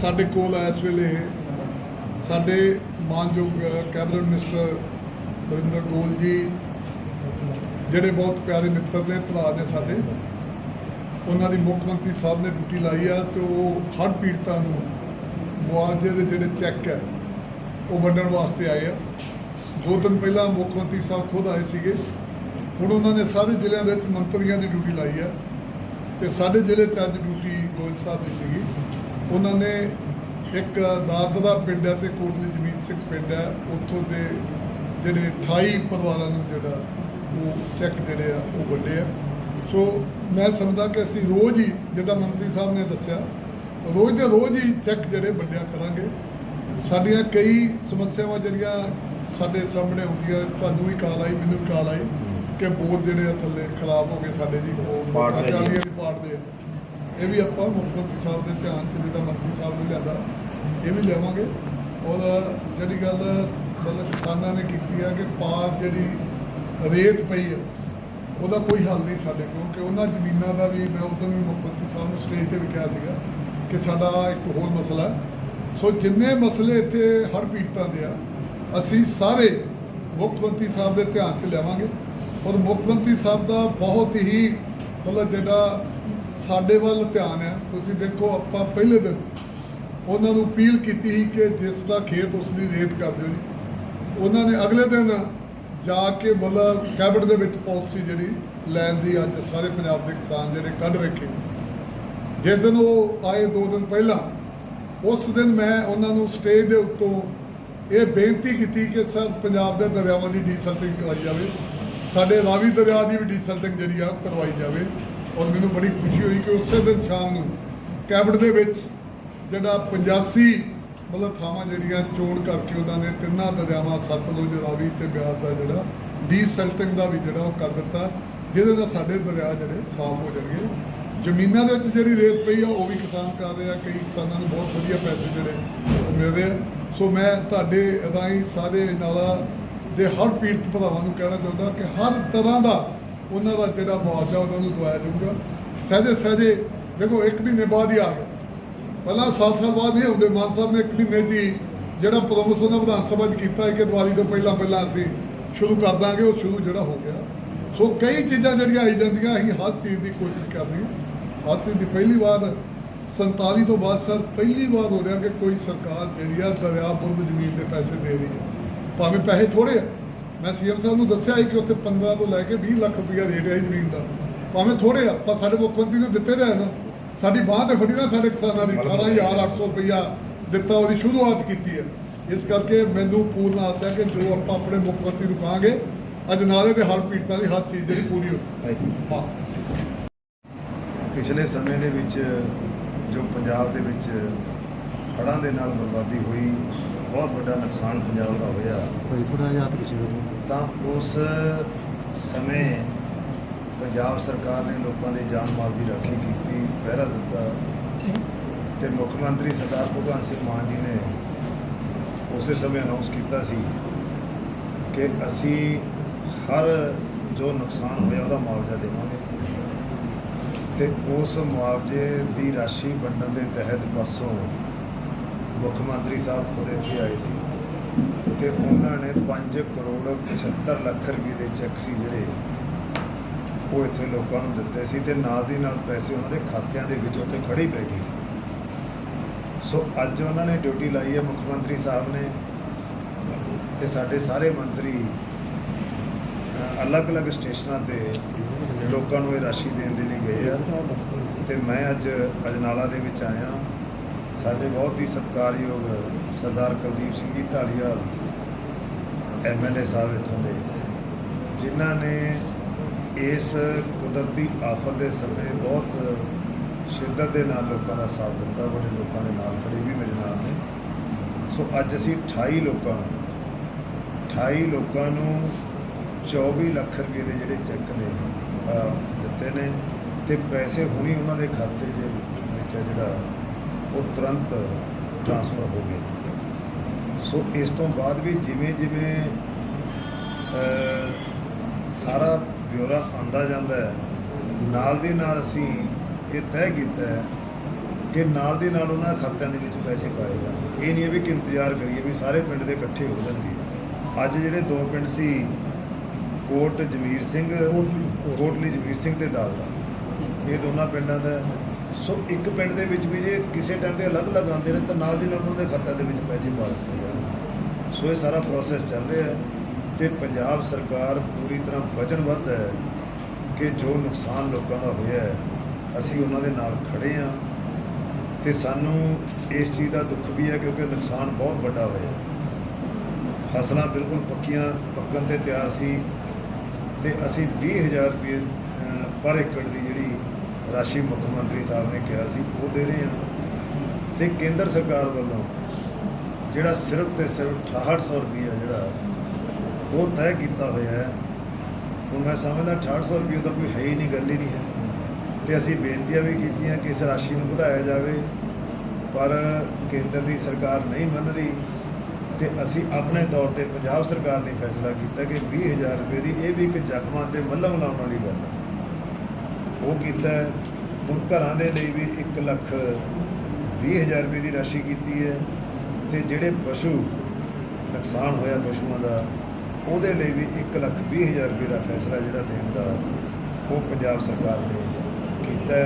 ਸਾਡੇ ਕੋਲ ਇਸ ਵੇਲੇ, ਸਾਡੇ ਮਾਨਯੋਗ ਕੈਬਨਿਟ ਮਿਨਿਸਟਰ ਬਰਿੰਦਰ ਗੋਲ ਜੀ, ਜਿਹੜੇ ਬਹੁਤ ਪਿਆਰੇ ਮਿੱਤਰ ਨੇ, ਭਰਾ ਨੇ ਸਾਡੇ। ਉਹਨਾਂ ਦੀ ਮੁੱਖ ਮੰਤਰੀ ਸਾਹਿਬ ਨੇ ਡਿਊਟੀ ਲਾਈ ਆ ਤੇ ਉਹ ਹਰ ਪੀੜਤਾਂ ਨੂੰ ਮੁਆਵਜ਼ੇ ਦੇ ਜਿਹੜੇ ਚੈੱਕ ਹੈ ਉਹ ਵੰਡਣ ਵਾਸਤੇ ਆਏ ਆ। ਦੋ ਦਿਨ ਪਹਿਲਾਂ ਮੁੱਖ ਮੰਤਰੀ ਸਾਹਿਬ ਖੁਦ ਆਏ ਸੀਗੇ। ਹੁਣ ਉਹਨਾਂ ਨੇ ਸਾਰੇ ਜ਼ਿਲ੍ਹਿਆਂ ਦੇ ਵਿੱਚ ਮੰਤਰੀਆਂ ਦੀ ਡਿਊਟੀ ਲਾਈ ਆ ਤੇ ਸਾਡੇ ਜ਼ਿਲ੍ਹੇ 'ਚ ਅੱਜ ਡਿਊਟੀ ਗੋਇਲ ਸਾਹਿਬ ਦੀ ਸੀਗੀ। ਉਹਨਾਂ ਨੇ ਇੱਕ ਦਾਦਰਾ ਪਿੰਡ ਹੈ ਤੇ ਕੋਟਲੀ ਜਮੀਤ ਸਿੰਘ ਪਿੰਡ ਹੈ। ਉੱਥੋਂ ਦੇ ਜਿਹੜੇ 28 ਪਰਿਵਾਰਾਂ ਨੂੰ ਜਿਹੜਾ ਉਹ ਚੈੱਕ ਜਿਹੜੇ ਆ ਉਹ ਵੰਡੇ ਆ। ਸੋ ਮੈਂ ਸਮਝਦਾ ਕਿ ਅਸੀਂ ਰੋਜ਼ ਹੀ ਜਿੱਦਾਂ ਮੰਤਰੀ ਸਾਹਿਬ ਨੇ ਦੱਸਿਆ ਰੋਜ਼ ਦੇ ਰੋਜ਼ ਹੀ ਚੈੱਕ ਜਿਹੜੇ ਵੰਡਿਆ ਕਰਾਂਗੇ। ਸਾਡੀਆਂ ਕਈ ਸਮੱਸਿਆਵਾਂ ਜਿਹੜੀਆਂ ਸਾਡੇ ਸਾਹਮਣੇ ਹੁੰਦੀਆਂ ਤੁਹਾਨੂੰ ਵੀ ਕਾਲ ਆਈ ਮੈਨੂੰ ਵੀ ਕਾਲ ਆਈ ਕਿ ਬੋਰ ਜਿਹੜੇ ਆ ਥੱਲੇ ਖਰਾਬ ਹੋ ਗਏ ਸਾਡੇ ਜੀ ਉਹ ਪਾੜ ਦੀ ਪਾੜਦੇ ਆ ਇਹ ਵੀ ਆਪਾਂ ਮੁੱਖ ਮੰਤਰੀ ਸਾਹਿਬ ਦੇ ਧਿਆਨ ਚ, ਜਿੱਦਾਂ ਮੰਤਰੀ ਸਾਹਿਬ ਨੇ ਲਿਆਦਾ, ਇਹ ਵੀ ਲਿਆਵਾਂਗੇ। ਔਰ ਜਿਹੜੀ ਗੱਲ ਮਤਲਬ ਕਿਸਾਨਾਂ ਨੇ ਕੀਤੀ ਆ ਕਿ ਪਾਰ ਜਿਹੜੀ ਰੇਤ ਪਈ ਆ, ਉਹਦਾ ਕੋਈ ਹੱਲ ਨਹੀਂ ਸਾਡੇ ਕੋਲ ਕਿ ਉਹਨਾਂ ਜ਼ਮੀਨਾਂ ਦਾ ਵੀ ਮੈਂ ਉਦੋਂ ਵੀ ਮੁੱਖ ਮੰਤਰੀ ਸਾਹਿਬ ਨੂੰ ਸਟੇਜ ਤੇ ਵੀ ਕਿਹਾ ਸੀਗਾ ਕਿ ਸਾਡਾ ਇੱਕ ਹੋਰ ਮਸਲਾ ਸੋ ਜਿੰਨੇ ਮਸਲੇ ਇੱਥੇ ਹਰ ਪੀੜਤਾਂ ਦੇ ਆ, ਅਸੀਂ ਸਾਰੇ ਮੁੱਖ ਮੰਤਰੀ ਸਾਹਿਬ ਦੇ ਧਿਆਨ 'ਚ ਲਿਆਵਾਂਗੇ। ਔਰ ਮੁੱਖ ਮੰਤਰੀ ਸਾਹਿਬ ਦਾ ਬਹੁਤ ਹੀ ਮਤਲਬ ਜਿਹੜਾ ਸਾਡੇ ਵੱਲ ਧਿਆਨ ਹੈ। ਤੁਸੀਂ ਦੇਖੋ, ਆਪਾਂ ਪਹਿਲੇ ਦਿਨ ਉਹਨਾਂ ਨੂੰ ਅਪੀਲ ਕੀਤੀ ਸੀ ਕਿ ਜਿਸ ਦਾ ਖੇਤ ਉਸ ਦੀ ਰੇਤ ਕਰ ਦਿਓ ਜੀ। ਉਹਨਾਂ ਨੇ ਅਗਲੇ ਦਿਨ ਜਾ ਕੇ ਮਤਲਬ ਕੈਬਨਿਟ ਦੇ ਵਿੱਚ ਪਾਲਿਸੀ ਜਿਹੜੀ ਲੈਣ ਦੀ ਅੱਜ ਸਾਰੇ ਪੰਜਾਬ ਦੇ ਕਿਸਾਨ ਜਿਹੜੇ ਕੱਢ ਰੱਖੇ। ਜਿਸ ਦਿਨ ਉਹ ਆਏ ਦੋ ਦਿਨ ਪਹਿਲਾਂ, ਉਸ ਦਿਨ ਮੈਂ ਉਹਨਾਂ ਨੂੰ ਸਟੇਜ ਦੇ ਉੱਤੋਂ ਇਹ ਬੇਨਤੀ ਕੀਤੀ ਕਿ ਸਰ, ਪੰਜਾਬ ਦੇ ਦਰਿਆਵਾਂ ਦੀ ਡੀਸਲਟਿੰਗ ਕਰਵਾਈ ਜਾਵੇ। ਸਾਡੇ ਰਾਵੀ ਦਰਿਆ ਦੀ ਵੀ ਡੀਸਲਟਿੰਗ ਜਿਹੜੀ ਆ ਉਹ ਕਰਵਾਈ ਜਾਵੇ। ਔਰ ਮੈਨੂੰ ਬੜੀ ਖੁਸ਼ੀ ਹੋਈ ਕਿ ਉਸੇ ਦਿਨ ਸ਼ਾਮ ਨੂੰ ਕੈਬਨਿਟ ਦੇ ਵਿੱਚ ਜਿਹੜਾ 85 ਮਤਲਬ ਥਾਵਾਂ ਜਿਹੜੀਆਂ ਚੋਣ ਕਰਕੇ ਉਹਨਾਂ ਨੇ ਤਿੰਨਾਂ ਦਰਿਆਵਾਂ ਸਤਲੁਜ ਰਾਵੀ ਤੇ ਬਿਆਸ ਦਾ ਜਿਹੜਾ ਡੀਸਲਟਿੰਗ ਦਾ ਵੀ ਜਿਹੜਾ ਉਹ ਕਰ ਦਿੱਤਾ, ਜਿਹਦੇ ਨਾਲ ਸਾਡੇ ਦਰਿਆ ਜਿਹੜੇ ਸਾਫ਼ ਹੋ ਜਾਣਗੇ। ਜ਼ਮੀਨਾਂ ਦੇ ਵਿੱਚ ਜਿਹੜੀ ਰੇਤ ਪਈ ਆ, ਉਹ ਵੀ ਕਿਸਾਨ ਕਰ ਰਹੇ ਆ, ਕਈ ਕਿਸਾਨਾਂ ਨੂੰ ਬਹੁਤ ਵਧੀਆ ਪੈਸੇ ਜਿਹੜੇ ਮਿਲ ਰਹੇ ਆ। ਸੋ ਮੈਂ ਤੁਹਾਡੇ ਰਾਹੀਂ ਸਾਰੇ ਨਾਲਾ ਦੇ ਹਰ ਪੀੜਤ ਭਰਾਵਾਂ ਨੂੰ ਕਹਿਣਾ ਚਾਹੁੰਦਾ ਕਿ ਹਰ ਤਰ੍ਹਾਂ ਦਾ ਉਹਨਾਂ ਦਾ ਜਿਹੜਾ ਮੁਆਵਜ਼ਾ ਉਹਨਾਂ ਨੂੰ ਦਵਾਇਆ ਜਾਊਗਾ। ਸਹਜੇ ਸਹਜੇ ਦੇਖੋ, ਇੱਕ ਮਹੀਨੇ ਬਾਅਦ ਹੀ ਆ ਗਿਆ। ਪਹਿਲਾਂ ਸਾਲ ਸਾਲ ਬਾਅਦ ਨਹੀਂ ਹੁੰਦੇ। ਮਾਨ ਸਾਹਿਬ ਨੇ ਇੱਕ ਮਹੀਨੇ ਦੀ ਜਿਹੜਾ ਪ੍ਰੋਮਿਸ ਉਹਨਾਂ ਵਿਧਾਨ ਸਭਾ 'ਚ ਕੀਤਾ ਕਿ ਦੀਵਾਲੀ ਤੋਂ ਪਹਿਲਾਂ ਪਹਿਲਾਂ ਅਸੀਂ ਸ਼ੁਰੂ ਕਰ ਦਾਂਗੇ, ਉਹ ਸ਼ੁਰੂ ਜਿਹੜਾ ਹੋ ਗਿਆ। ਸੋ ਕਈ ਚੀਜ਼ਾਂ ਜਿਹੜੀਆਂ ਆਈ ਜਾਂਦੀਆਂ, ਅਸੀਂ ਹਰ ਚੀਜ਼ ਦੀ ਕੋਸ਼ਿਸ਼ ਕਰਦੇ ਹਾਂ। ਹਰ ਚੀਜ਼ ਦੀ ਪਹਿਲੀ ਵਾਰ 47 ਤੋਂ ਬਾਅਦ ਸਰ, ਪਹਿਲੀ ਵਾਰ ਹੋ ਰਿਹਾ ਕਿ ਕੋਈ ਸਰਕਾਰ ਜਿਹੜੀ ਆ ਦਰਿਆ ਬੁਰਦ ਜ਼ਮੀਨ ਦੇ ਪੈਸੇ ਦੇ ਰਹੀ ਹੈ। ਭਾਵੇਂ ਪੈਸੇ ਥੋੜੇ ਆ ਮੈਂ ਸੀਐਮ ਸਾਹਿਬ ਨੂੰ ਦੱਸਿਆ ਸੀ ਕਿ ਉੱਥੇ 15 ਤੋਂ ਲੈ ਕੇ 20 ਲੱਖ ਰੁਪਇਆ ਰੇਟ ਹੈ ਜ਼ਮੀਨ ਦਾ। ਭਾਵੇਂ ਥੋੜੇ ਆ ਪਰ ਸਾਡੇ ਮੁੱਖ ਮੰਤਰੀ ਨੇ ਦਿੱਤੇ ਤਾਂ ਹੈ ਨਾ। ਸਾਡੀ ਬਾਂਹ ਤੇ ਫੜੀ ਨਾ ਸਾਡੇ ਕਿਸਾਨਾਂ ਦੀ 18800 ਰੁਪਇਆ ਦਿੱਤਾ ਉਹਦੀ ਸ਼ੁਰੂਆਤ ਕੀਤੀ ਹੈ। ਇਸ ਕਰਕੇ ਮੈਨੂੰ ਪੂਰਨ ਆਸ ਹੈ ਕਿ ਜੋ ਆਪਾਂ ਆਪਣੇ ਮੁੱਖ ਮੰਤਰੀ ਨੂੰ ਕਹਾਂਗੇ ਅੱਜ ਨਾਲੇ ਦੇ ਹਰ ਪੀੜਤਾਂ ਦੀ ਹਰ ਚੀਜ਼ ਜਿਹੜੀ ਪੂਰੀ ਹੋ ਹਾਂ। ਪਿਛਲੇ ਸਮੇਂ ਦੇ ਵਿੱਚ ਜੋ ਪੰਜਾਬ ਦੇ ਵਿੱਚ ਹੜ੍ਹਾਂ ਦੇ ਨਾਲ ਬਰਬਾਦੀ ਹੋਈ ਬਹੁਤ ਵੱਡਾ ਨੁਕਸਾਨ ਪੰਜਾਬ ਦਾ ਹੋਇਆ। ਭਾਈ ਥੋੜਾ ਜਿਹਾ ਹੱਥ ਪਿੱਛੇ ਕਰੋ। ਤਾਂ ਉਸ ਸਮੇਂ ਪੰਜਾਬ ਸਰਕਾਰ ਨੇ ਲੋਕਾਂ ਦੇ ਜਾਨ ਮਾਲ ਦੀ ਰਾਖੀ ਕੀਤੀ ਪਹਿਰਾ ਦਿੱਤਾ। ਤੇ ਮੁੱਖ ਮੰਤਰੀ ਸਰਦਾਰ ਭਗਵੰਤ ਸਿੰਘ ਮਾਨ ਜੀ ਨੇ ਉਸੇ ਸਮੇਂ ਅਨਾਉਂਸ ਕੀਤਾ ਸੀ ਕਿ ਅਸੀਂ ਹਰ ਜੋ ਨੁਕਸਾਨ ਹੋਇਆ ਉਹਦਾ ਮੁਆਵਜ਼ਾ ਦੇਵਾਂਗੇ। ਤੇ ਉਸ ਮੁਆਵਜ਼ੇ ਦੀ ਰਾਸ਼ੀ ਵੰਡਣ ਦੇ ਤਹਿਤ ਪਰਸੋਂ ਮੁੱਖ ਮੰਤਰੀ ਸਾਹਿਬ ਖੁਦ ਇੱਥੇ ਆਏ ਸੀ ਤੇ ਉਹਨਾਂ ਨੇ 5 ਕਰੋੜ 75 ਲੱਖ ਰੁਪਏ ਦੇ ਚੈੱਕ ਸੀ ਜਿਹੜੇ ਉਹ ਇੱਥੇ ਲੋਕਾਂ ਨੂੰ ਦਿੱਤੇ ਸੀ ਤੇ ਨਾਲ ਦੀ ਨਾਲ ਪੈਸੇ ਉਹਨਾਂ ਦੇ ਖਾਤਿਆਂ ਦੇ ਵਿੱਚ ਉੱਥੇ ਖੜੇ ਪੈ ਗਏ ਸੀ। ਸੋ ਅੱਜ ਉਹਨਾਂ ਨੇ ਡਿਊਟੀ ਲਾਈ ਹੈ ਮੁੱਖ ਮੰਤਰੀ ਸਾਹਿਬ ਨੇ ਤੇ ਸਾਡੇ ਸਾਰੇ ਮੰਤਰੀ ਅਲੱਗ-ਅਲੱਗ ਸਟੇਸ਼ਨਾਂ ਤੇ ਲੋਕਾਂ ਨੂੰ ਇਹ ਰਾਸ਼ੀ ਦੇਣ ਦੇ ਲਈ ਗਏ ਆ। ਤੇ ਮੈਂ ਅੱਜ ਅਜਨਾਲਾ ਦੇ ਵਿੱਚ ਆਇਆ। ਸਾਡੇ ਬਹੁਤ ਹੀ ਸਤਿਕਾਰਯੋਗ ਸਰਦਾਰ ਕੁਲਦੀਪ ਸਿੰਘ ਜੀ ਢਾਲੀਵਾਲ ਐਮਐਲਏ ਸਾਹਿਬ ਇੱਥੋਂ ਦੇ, ਜਿਨ੍ਹਾਂ ਨੇ ਇਸ ਕੁਦਰਤੀ ਆਫਤ ਦੇ ਸਮੇਂ ਬਹੁਤ ਸ਼ਿੱਦਤ ਦੇ ਨਾਲ ਲੋਕਾਂ ਦਾ ਸਾਥ ਦਿੱਤਾ, ਬੜੇ ਲੋਕਾਂ ਦੇ ਨਾਲ ਖੜੇ ਵੀ ਮੇਰੇ ਨਾਲ ਨੇ। ਸੋ ਅੱਜ ਅਸੀਂ 28 ਲੋਕਾਂ ਨੂੰ 28 ਲੋਕਾਂ ਨੂੰ 24 ਲੱਖ ਰੁਪਏ ਦੇ ਜਿਹੜੇ ਚੈੱਕ ਨੇ ਦਿੱਤੇ ਨੇ ਤੇ ਪੈਸੇ ਹੁਣੀ ਉਹਨਾਂ ਦੇ ਖਾਤੇ ਦੇ ਵਿੱਚ ਆ ਜਿਹੜਾ ਉਹ ਤੁਰੰਤ ਟ੍ਰਾਂਸਫਰ ਹੋ ਗਏ। ਸੋ ਇਸ ਤੋਂ ਬਾਅਦ ਵੀ ਜਿਵੇਂ ਜਿਵੇਂ ਸਾਰਾ ਬਿਊਰਾ ਆਉਂਦਾ ਜਾਂਦਾ ਹੈ ਨਾਲ ਦੀ ਨਾਲ ਅਸੀਂ ਇਹ ਤੈਅ ਕੀਤਾ ਹੈ ਕਿ ਨਾਲ ਦੀ ਨਾਲ ਉਹਨਾਂ ਖਾਤਿਆਂ ਦੇ ਵਿੱਚ ਪੈਸੇ ਪਾਏ ਜਾਣ। ਇਹ ਨਹੀਂ ਹੈ ਵੀ ਕਿ ਇੰਤਜ਼ਾਰ ਕਰੀਏ ਵੀ ਸਾਰੇ ਪਿੰਡ ਦੇ ਇਕੱਠੇ ਹੋ ਜਾਣਗੇ। ਅੱਜ ਜਿਹੜੇ ਦੋ ਪਿੰਡ ਸੀ ਕੋਟ ਜਮੀਰ ਸਿੰਘ ਕੋਟਲੀ। ਕੋਟਲੀ ਜਮੀਰ ਸਿੰਘ ਤੇ ਦਾਦਾ ਇਹ ਦੋਨਾਂ ਪਿੰਡਾਂ ਦਾ ਸੋ ਇੱਕ ਪਿੰਡ ਦੇ ਵਿੱਚ ਵੀ ਜੇ ਕਿਸੇ ਟਾਈਮ ਤੇ ਅਲੱਗ-ਅਲੱਗ ਆਉਂਦੇ ਨੇ, ਤਾਂ ਨਾਲ ਦੀ ਨਾਲ ਉਹਨਾਂ ਦੇ ਖਾਤਿਆਂ ਦੇ ਵਿੱਚ ਪੈਸੇ ਪਾ ਦਿੱਤੇ ਜਾਣ ਸੋ ਇਹ ਸਾਰਾ ਪ੍ਰੋਸੈਸ ਚੱਲ ਰਿਹਾ ਹੈ ਤੇ ਪੰਜਾਬ ਸਰਕਾਰ ਪੂਰੀ ਤਰ੍ਹਾਂ ਵਚਨਬੱਧ ਹੈ ਕਿ ਜੋ ਨੁਕਸਾਨ ਲੋਕਾਂ ਦਾ ਹੋਇਆ ਹੈ, ਅਸੀਂ ਉਹਨਾਂ ਦੇ ਨਾਲ ਖੜੇ ਹਾਂ ਤੇ ਸਾਨੂੰ ਇਸ ਚੀਜ਼ ਦਾ ਦੁੱਖ ਵੀ ਹੈ ਕਿਉਂਕਿ ਨੁਕਸਾਨ ਬਹੁਤ ਵੱਡਾ ਹੋਇਆ ਫਸਲਾਂ ਬਿਲਕੁਲ ਪੱਕੀਆਂ, ਪੱਕਣ ਤੇ ਤਿਆਰ ਸੀ ਤੇ ਅਸੀਂ 20000 ਰੁਪਏ ਪਰ ਏਕੜ ਦੀ ਜਿਹੜੀ ਰਾਸ਼ੀ ਮੁੱਖ ਮੰਤਰੀ ਸਾਹਿਬ ਨੇ ਕਿਹਾ ਸੀ, ਉਹ ਦੇ ਰਹੇ ਹਾਂ ਤੇ ਕੇਂਦਰ ਸਰਕਾਰ ਵੱਲੋਂ ਜਿਹੜਾ ਸਿਰਫ ਤੇ ਸਿਰਫ 6800 ਰੁਪਏ ਜਿਹੜਾ ਉਹ ਤੈਅ ਕੀਤਾ ਹੋਇਆ ਹੈ। ਹੁਣ ਮੈਂ ਸਮਝਦਾ 6800 ਰੁਪਏ ਦਾ ਕੋਈ ਹੈ ਹੀ ਨਹੀਂ, ਗੱਲ ਹੀ ਨਹੀਂ ਹੈ। ਤੇ ਅਸੀਂ ਬੇਨਤੀਆਂ ਵੀ ਕੀਤੀਆਂ ਕਿ ਇਸ ਰਾਸ਼ੀ ਨੂੰ ਵਧਾਇਆ ਜਾਵੇ, ਪਰ ਕੇਂਦਰ ਦੀ ਸਰਕਾਰ ਨਹੀਂ ਮੰਨ ਰਹੀ। ਤੇ ਅਸੀਂ ਆਪਣੇ ਤੌਰ ਤੇ ਪੰਜਾਬ ਸਰਕਾਰ ਨੇ ਫੈਸਲਾ ਕੀਤਾ ਕਿ 20000 ਰੁਪਏ ਦੀ ਇਹ ਵੀ ਇੱਕ ਜ਼ਖਮਾਂ ਤੇ ਮੱਲਮ ਲਾਉਣ ਵਾਲੀ ਗੱਲ ਹੈ। ਉਹ ਕੀਤਾ ਹੁਣ ਘਰਾਂ ਦੇ ਲਈ ਵੀ 1 ਲੱਖ 20000 ਰੁਪਏ ਦੀ ਰਾਸ਼ੀ ਕੀਤੀ ਹੈ ਤੇ ਜਿਹੜੇ ਪਸ਼ੂ ਨੁਕਸਾਨ ਹੋਇਆ ਪਸ਼ੂਆਂ ਦਾ, ਉਹਦੇ ਲਈ ਵੀ 1 ਲੱਖ 20000 ਰੁਪਏ ਦਾ ਫੈਸਲਾ ਜਿਹੜਾ ਦੇਣ ਦਾ ਉਹ ਪੰਜਾਬ ਸਰਕਾਰ ਨੇ ਕੀਤਾ